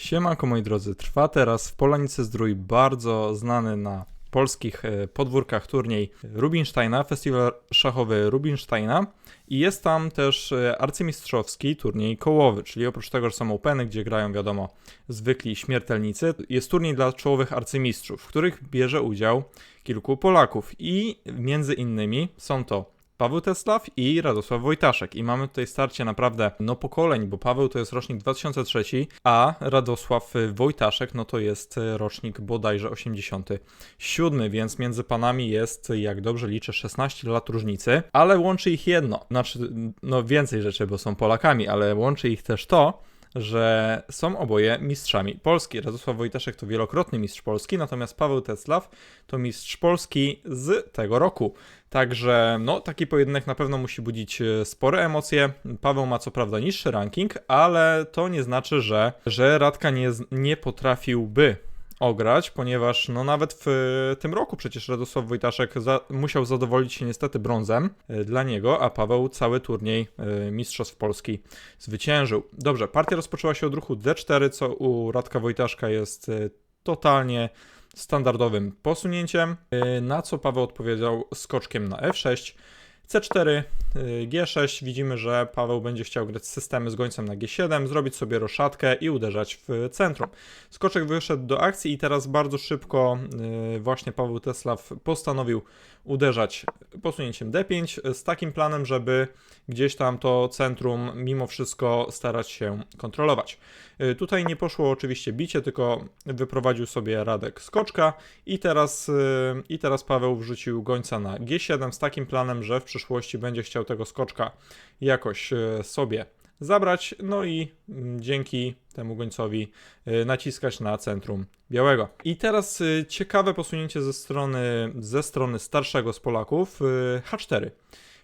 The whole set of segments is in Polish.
Siemanko moi drodzy, trwa teraz w Polanicy Zdrój bardzo znany na polskich e, podwórkach turniej Rubinsteina, festiwal szachowy Rubinsteina. I jest tam też e, arcymistrzowski turniej kołowy, czyli oprócz tego, że są openy, gdzie grają wiadomo zwykli śmiertelnicy, jest turniej dla czołowych arcymistrzów, w których bierze udział kilku Polaków. I między innymi są to Paweł Tesław i Radosław Wojtaszek. I mamy tutaj starcie naprawdę no pokoleń, bo Paweł to jest rocznik 2003, a Radosław Wojtaszek no to jest rocznik bodajże 87, więc między panami jest, jak dobrze liczę, 16 lat różnicy, ale łączy ich jedno, znaczy no więcej rzeczy, bo są Polakami, ale łączy ich też to, że są oboje mistrzami Polski. Radosław Wojtaszek to wielokrotny mistrz Polski, natomiast Paweł Teclaw to mistrz Polski z tego roku. Także no, taki pojedynek na pewno musi budzić e, spore emocje. Paweł ma co prawda niższy ranking, ale to nie znaczy, że, że Radka nie, nie potrafiłby ograć, ponieważ no nawet w tym roku przecież Radosław Wojtaszek za, musiał zadowolić się niestety brązem e, dla niego, a Paweł cały turniej e, Mistrzostw Polski zwyciężył. Dobrze, partia rozpoczęła się od ruchu D4, co u Radka Wojtaszka jest e, totalnie standardowym posunięciem, na co Paweł odpowiedział skoczkiem na F6, C4, G6 widzimy, że Paweł będzie chciał grać systemy z gońcem na G7, zrobić sobie roszadkę i uderzać w centrum. Skoczek wyszedł do akcji i teraz bardzo szybko y, właśnie Paweł Teslaw postanowił uderzać posunięciem D5 z takim planem, żeby gdzieś tam to centrum mimo wszystko starać się kontrolować. Y, tutaj nie poszło oczywiście bicie, tylko wyprowadził sobie Radek skoczka i teraz, y, i teraz Paweł wrzucił gońca na G7 z takim planem, że w przyszłości będzie chciał tego skoczka jakoś y, sobie zabrać, no i mm, dzięki temu gońcowi naciskać na centrum białego. I teraz ciekawe posunięcie ze strony, ze strony starszego z Polaków, H4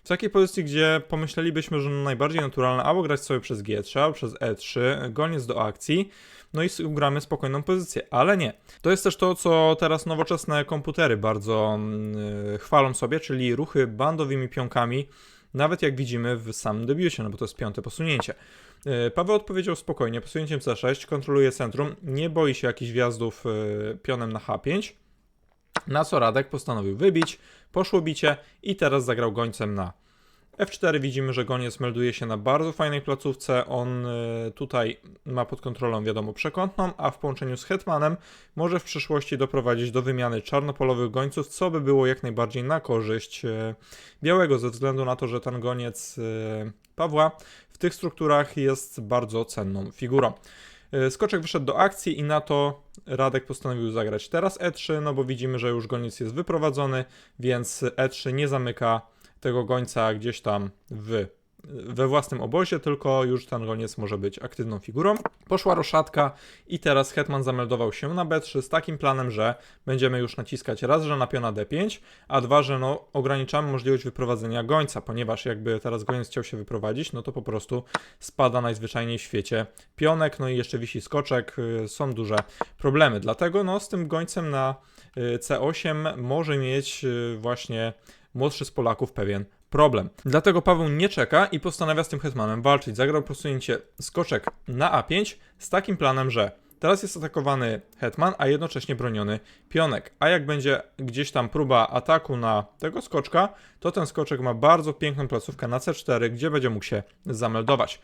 w takiej pozycji, gdzie pomyślelibyśmy, że najbardziej naturalne albo grać sobie przez G3, albo przez E3, goniec do akcji, no i ugramy spokojną pozycję, ale nie. To jest też to, co teraz nowoczesne komputery bardzo yy, chwalą sobie, czyli ruchy bandowymi pionkami, nawet jak widzimy w samym debiucie, no bo to jest piąte posunięcie. Yy, Paweł odpowiedział spokojnie, posunięciem C6, kontroluje centrum, nie boi się jakichś wjazdów yy, pionem na H5, na co Radek postanowił wybić, poszło bicie i teraz zagrał gońcem na F4 widzimy, że goniec melduje się na bardzo fajnej placówce. On y, tutaj ma pod kontrolą, wiadomo, przekątną, a w połączeniu z hetmanem może w przyszłości doprowadzić do wymiany czarnopolowych gońców, co by było jak najbardziej na korzyść y, białego, ze względu na to, że ten goniec y, Pawła w tych strukturach jest bardzo cenną figurą. Skoczek wyszedł do akcji i na to Radek postanowił zagrać teraz E3, no bo widzimy, że już goniec jest wyprowadzony, więc E3 nie zamyka tego gońca gdzieś tam w, we własnym obozie, tylko już ten goniec może być aktywną figurą. Poszła roszatka i teraz Hetman zameldował się na B3 z takim planem, że będziemy już naciskać raz, że na piona D5, a dwa, że no, ograniczamy możliwość wyprowadzenia gońca, ponieważ jakby teraz goniec chciał się wyprowadzić, no to po prostu spada najzwyczajniej w świecie pionek, no i jeszcze wisi skoczek, y, są duże problemy. Dlatego no, z tym gońcem na y, C8 może mieć y, właśnie młodszy z Polaków pewien problem. Dlatego Paweł nie czeka i postanawia z tym hetmanem walczyć. Zagrał posunięcie skoczek na A5 z takim planem, że teraz jest atakowany hetman, a jednocześnie broniony pionek. A jak będzie gdzieś tam próba ataku na tego skoczka, to ten skoczek ma bardzo piękną placówkę na C4, gdzie będzie mógł się zameldować.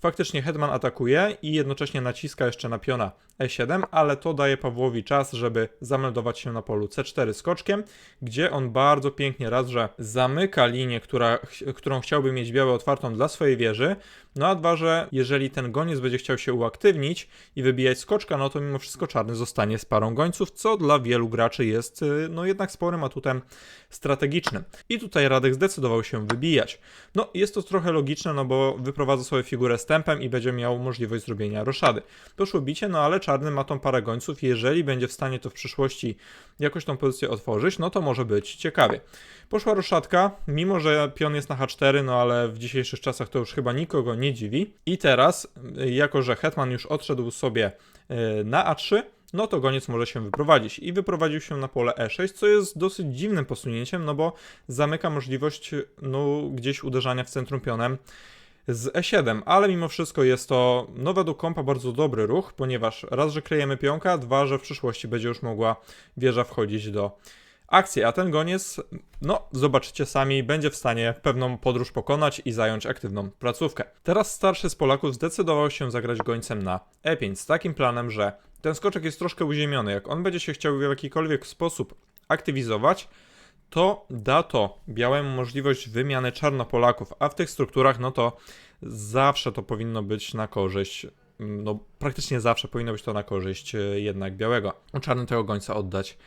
Faktycznie Hetman atakuje i jednocześnie naciska jeszcze na piona E7, ale to daje Pawłowi czas, żeby zameldować się na polu C4 skoczkiem, gdzie on bardzo pięknie raz, że zamyka linię, która, którą chciałby mieć białe otwartą dla swojej wieży, no a dwa, że jeżeli ten goniec będzie chciał się uaktywnić i wybijać skoczka, no to mimo wszystko czarny zostanie z parą gońców, co dla wielu graczy jest y, no jednak sporym atutem strategicznym. I tutaj Radek zdecydował się wybijać. No jest to trochę logiczne, no bo wyprowadza sobie figurę stępem i będzie miał możliwość zrobienia roszady. Poszło bicie, no ale czarny ma tą parę gońców jeżeli będzie w stanie to w przyszłości jakoś tą pozycję otworzyć, no to może być ciekawie. Poszła roszatka, mimo że pion jest na H4, no ale w dzisiejszych czasach to już chyba nikogo nie dziwi. I teraz, jako że hetman już odszedł sobie e, na A3, no to goniec może się wyprowadzić. I wyprowadził się na pole E6, co jest dosyć dziwnym posunięciem, no bo zamyka możliwość no, gdzieś uderzania w centrum pionem z E7, ale mimo wszystko jest to no według kompa bardzo dobry ruch, ponieważ raz, że kryjemy pionka, dwa, że w przyszłości będzie już mogła wieża wchodzić do akcji, a ten goniec, no zobaczycie sami, będzie w stanie pewną podróż pokonać i zająć aktywną placówkę. Teraz starszy z Polaków zdecydował się zagrać gońcem na E5 z takim planem, że ten skoczek jest troszkę uziemiony. Jak on będzie się chciał w jakikolwiek sposób aktywizować, to da to białemu możliwość wymiany czarnopolaków, a w tych strukturach, no to zawsze to powinno być na korzyść, mm, no praktycznie zawsze powinno być to na korzyść e, jednak białego. Czarny tego gońca oddać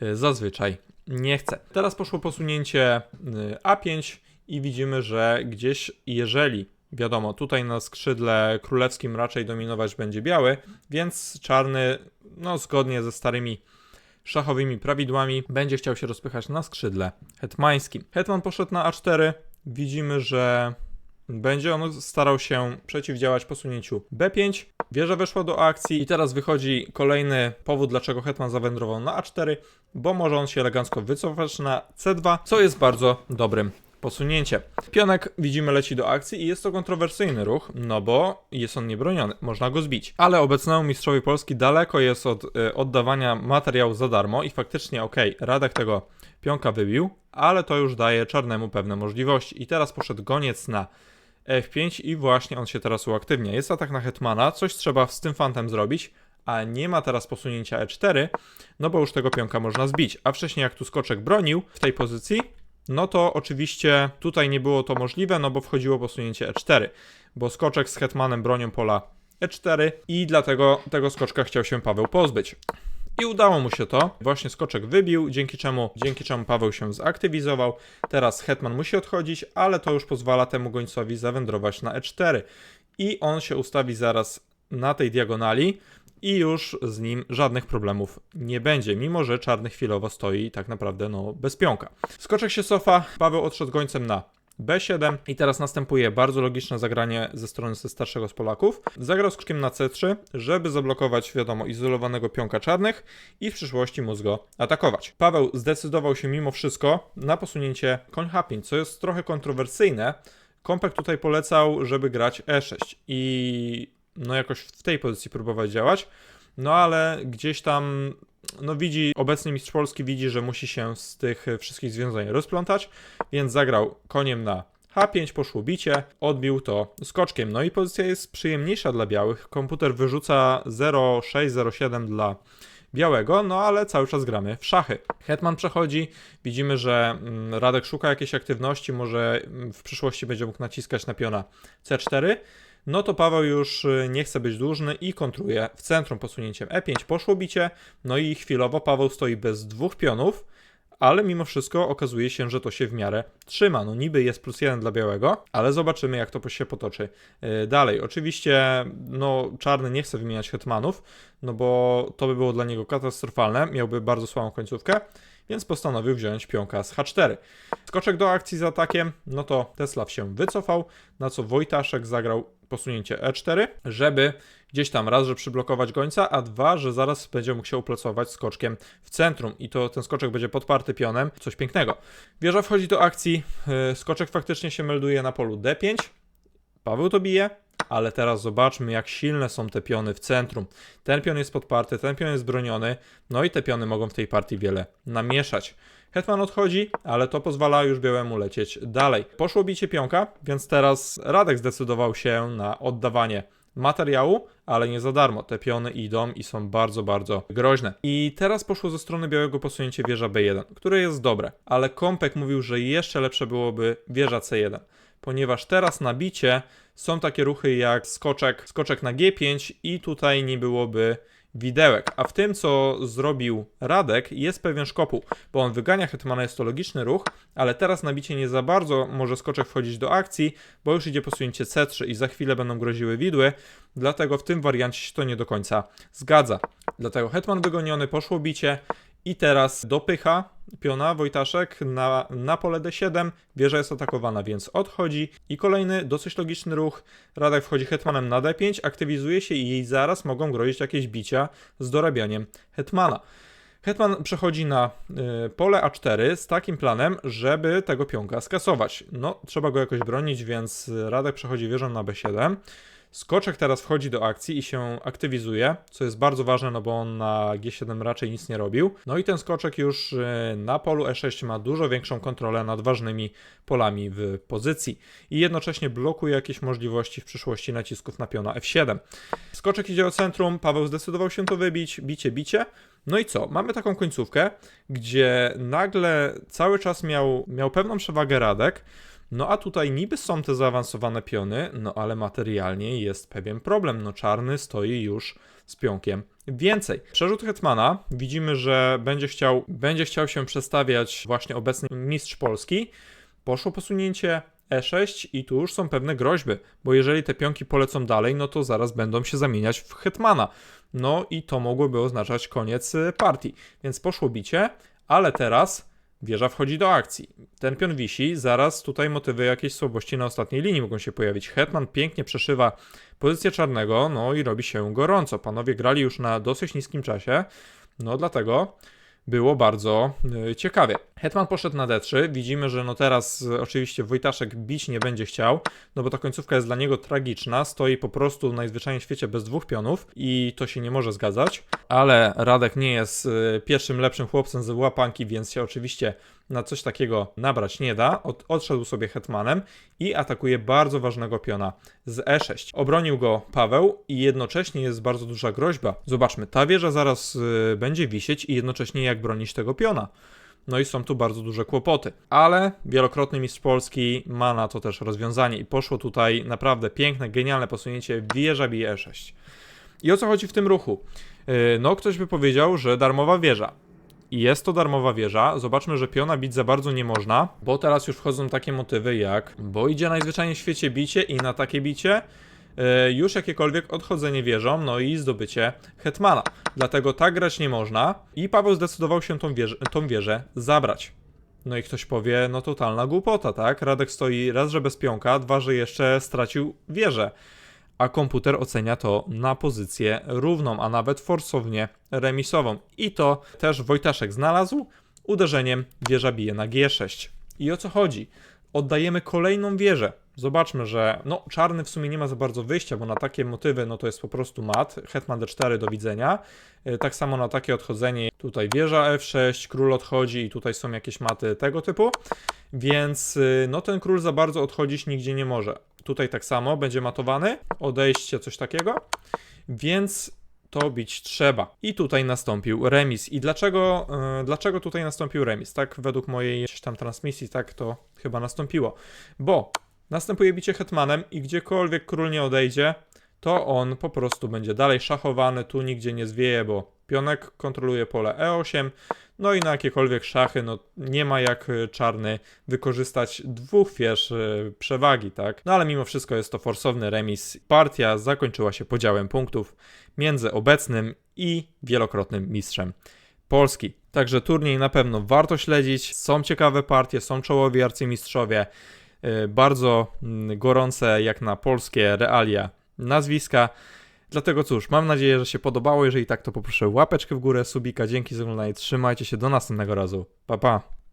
e, zazwyczaj nie chce. Teraz poszło posunięcie e, A5 i widzimy, że gdzieś jeżeli Wiadomo, tutaj na skrzydle królewskim raczej dominować będzie biały, więc czarny, no zgodnie ze starymi szachowymi prawidłami, będzie chciał się rozpychać na skrzydle hetmańskim. Hetman poszedł na A4. Widzimy, że będzie on starał się przeciwdziałać posunięciu B5. Wieża weszła do akcji i teraz wychodzi kolejny powód, dlaczego Hetman zawędrował na A4, bo może on się elegancko wycofać na C2, co jest bardzo dobrym posunięcie. Pionek widzimy leci do akcji i jest to kontrowersyjny ruch, no bo jest on niebroniony, można go zbić. Ale obecnemu mistrzowi Polski daleko jest od y, oddawania materiału za darmo i faktycznie okej, okay, Radek tego pionka wybił, ale to już daje czarnemu pewne możliwości. I teraz poszedł goniec na F5 i właśnie on się teraz uaktywnia. Jest atak na Hetmana, coś trzeba z tym fantem zrobić, a nie ma teraz posunięcia E4, no bo już tego pionka można zbić. A wcześniej jak tu skoczek bronił w tej pozycji, no to oczywiście tutaj nie było to możliwe, no bo wchodziło posunięcie E4, bo skoczek z hetmanem bronią pola E4 i dlatego tego skoczka chciał się Paweł pozbyć. I udało mu się to. Właśnie skoczek wybił, dzięki czemu, dzięki czemu Paweł się zaktywizował. Teraz hetman musi odchodzić, ale to już pozwala temu gońcowi zawędrować na E4. I on się ustawi zaraz na tej diagonali i już z nim żadnych problemów nie będzie, mimo że czarny chwilowo stoi tak naprawdę no bez pionka. Skoczek się cofa, Paweł odszedł gońcem na B7 i teraz następuje bardzo logiczne zagranie ze strony ze starszego z Polaków. Zagrał skoczkiem na C3, żeby zablokować, wiadomo, izolowanego pionka czarnych i w przyszłości móc go atakować. Paweł zdecydował się mimo wszystko na posunięcie koń H5, co jest trochę kontrowersyjne. Kompek tutaj polecał, żeby grać E6 i no jakoś w tej pozycji próbować działać. No ale gdzieś tam, no widzi, obecny mistrz Polski widzi, że musi się z tych wszystkich związań rozplątać, więc zagrał koniem na H5, poszło bicie, odbił to skoczkiem. No i pozycja jest przyjemniejsza dla białych. Komputer wyrzuca 0,6, 0,7 dla białego, no ale cały czas gramy w szachy. Hetman przechodzi, widzimy, że mm, Radek szuka jakiejś aktywności, może w przyszłości będzie mógł naciskać na piona C4 no to Paweł już y, nie chce być dłużny i kontruje w centrum posunięciem E5 poszło bicie, no i chwilowo Paweł stoi bez dwóch pionów, ale mimo wszystko okazuje się, że to się w miarę trzyma. No niby jest plus jeden dla białego, ale zobaczymy jak to się potoczy y, dalej. Oczywiście no czarny nie chce wymieniać hetmanów, no bo to by było dla niego katastrofalne, miałby bardzo słabą końcówkę, więc postanowił wziąć pionka z H4. Skoczek do akcji z atakiem, no to Teslaw się wycofał, na co Wojtaszek zagrał posunięcie E4, żeby gdzieś tam raz, że przyblokować gońca, a dwa, że zaraz będzie mógł się uplacować skoczkiem w centrum i to ten skoczek będzie podparty pionem, coś pięknego. Wieża wchodzi do akcji, e, skoczek faktycznie się melduje na polu D5, Paweł to bije, ale teraz zobaczmy, jak silne są te piony w centrum. Ten pion jest podparty, ten pion jest broniony, no i te piony mogą w tej partii wiele namieszać. Hetman odchodzi, ale to pozwala już białemu lecieć dalej. Poszło bicie pionka, więc teraz Radek zdecydował się na oddawanie materiału, ale nie za darmo. Te piony idą i są bardzo, bardzo groźne. I teraz poszło ze strony białego posunięcie wieża B1, które jest dobre, ale Kompek mówił, że jeszcze lepsze byłoby wieża C1 ponieważ teraz na bicie są takie ruchy jak skoczek, skoczek na G5 i tutaj nie byłoby widełek. A w tym, co zrobił Radek, jest pewien szkopuł, bo on wygania hetmana, jest to logiczny ruch, ale teraz na bicie nie za bardzo może skoczek wchodzić do akcji, bo już idzie posunięcie C3 i za chwilę będą groziły widły, dlatego w tym wariancie się to nie do końca zgadza. Dlatego hetman wygoniony, poszło bicie i teraz dopycha piona Wojtaszek na, na pole D7, wieża jest atakowana, więc odchodzi i kolejny dosyć logiczny ruch, Radek wchodzi hetmanem na D5, aktywizuje się i jej zaraz mogą grozić jakieś bicia z dorabianiem hetmana. Hetman przechodzi na y, pole A4 z takim planem, żeby tego pionka skasować. No, trzeba go jakoś bronić, więc Radek przechodzi wieżą na B7. Skoczek teraz wchodzi do akcji i się aktywizuje, co jest bardzo ważne, no bo on na G7 raczej nic nie robił. No i ten skoczek już y, na polu E6 ma dużo większą kontrolę nad ważnymi polami w pozycji i jednocześnie blokuje jakieś możliwości w przyszłości nacisków na piona F7. Skoczek idzie do centrum, Paweł zdecydował się to wybić, bicie, bicie. No i co? Mamy taką końcówkę, gdzie nagle cały czas miał, miał pewną przewagę Radek, no a tutaj niby są te zaawansowane piony, no ale materialnie jest pewien problem. No czarny stoi już z pionkiem więcej. Przerzut Hetmana widzimy, że będzie chciał, będzie chciał się przestawiać właśnie obecny mistrz Polski. Poszło posunięcie E6 i tu już są pewne groźby, bo jeżeli te pionki polecą dalej, no to zaraz będą się zamieniać w Hetmana. No i to mogłoby oznaczać koniec y, partii. Więc poszło bicie, ale teraz Wieża wchodzi do akcji. Ten pion wisi, zaraz tutaj motywy jakiejś słabości na ostatniej linii mogą się pojawić. Hetman pięknie przeszywa pozycję czarnego, no i robi się gorąco. Panowie grali już na dosyć niskim czasie, no dlatego było bardzo y, ciekawie. Hetman poszedł na D3. Widzimy, że no teraz y, oczywiście Wojtaszek bić nie będzie chciał, no bo ta końcówka jest dla niego tragiczna. Stoi po prostu najzwyczajniej w świecie bez dwóch pionów i to się nie może zgadzać. Ale Radek nie jest y, pierwszym lepszym chłopcem z łapanki, więc się oczywiście na coś takiego nabrać nie da. Od, odszedł sobie hetmanem i atakuje bardzo ważnego piona z E6. Obronił go Paweł i jednocześnie jest bardzo duża groźba. Zobaczmy, ta wieża zaraz y, będzie wisieć i jednocześnie jak bronić tego piona. No i są tu bardzo duże kłopoty. Ale wielokrotny mistrz Polski ma na to też rozwiązanie i poszło tutaj naprawdę piękne, genialne posunięcie wieża bije E6. I o co chodzi w tym ruchu? Yy, No, ktoś by powiedział, że darmowa wieża. I jest to darmowa wieża. Zobaczmy, że piona bić za bardzo nie można, bo teraz już wchodzą takie motywy jak, bo idzie najzwyczajniej w świecie bicie i na takie bicie e, już jakiekolwiek odchodzenie wieżą, no i zdobycie hetmana. Dlatego tak grać nie można i Paweł zdecydował się tą wieżę, tą wieżę zabrać. No i ktoś powie, no totalna głupota, tak? Radek stoi raz, że bez pionka, dwa, że jeszcze stracił wieżę a komputer ocenia to na pozycję równą, a nawet forsownie remisową. I to też Wojtaszek znalazł. Uderzeniem wieża bije na G6. I o co chodzi? Oddajemy kolejną wieżę. Zobaczmy, że no, czarny w sumie nie ma za bardzo wyjścia, bo na takie motywy no to jest po prostu mat. Hetman D4 do widzenia. Yy, Tak samo na takie odchodzenie tutaj wieża F6, król odchodzi i tutaj są jakieś maty tego typu. Więc yy, no ten król za bardzo odchodzić nigdzie nie może. Tutaj tak samo będzie matowany, odejście, coś takiego. Więc to bić trzeba. I tutaj nastąpił remis. I dlaczego, yy, dlaczego tutaj nastąpił remis? Tak, według mojej tam transmisji, tak to chyba nastąpiło. Bo następuje bicie hetmanem i gdziekolwiek król nie odejdzie, to on po prostu będzie dalej szachowany, tu nigdzie nie zwieje, bo pionek kontroluje pole E8, no i na jakiekolwiek szachy, no nie ma jak y, czarny wykorzystać dwóch wież y, przewagi, tak? No ale mimo wszystko jest to forsowny remis. Partia zakończyła się podziałem punktów między obecnym i wielokrotnym mistrzem Polski. Także turniej na pewno warto śledzić. Są ciekawe partie, są czołowi arcymistrzowie. y, Bardzo mm, gorące jak na polskie realia nazwiska. Dlatego cóż, mam nadzieję, że się podobało. Jeżeli tak, to poproszę łapeczkę w górę, subika. Dzięki za oglądanie. Trzymajcie się do następnego razu. Pa, pa.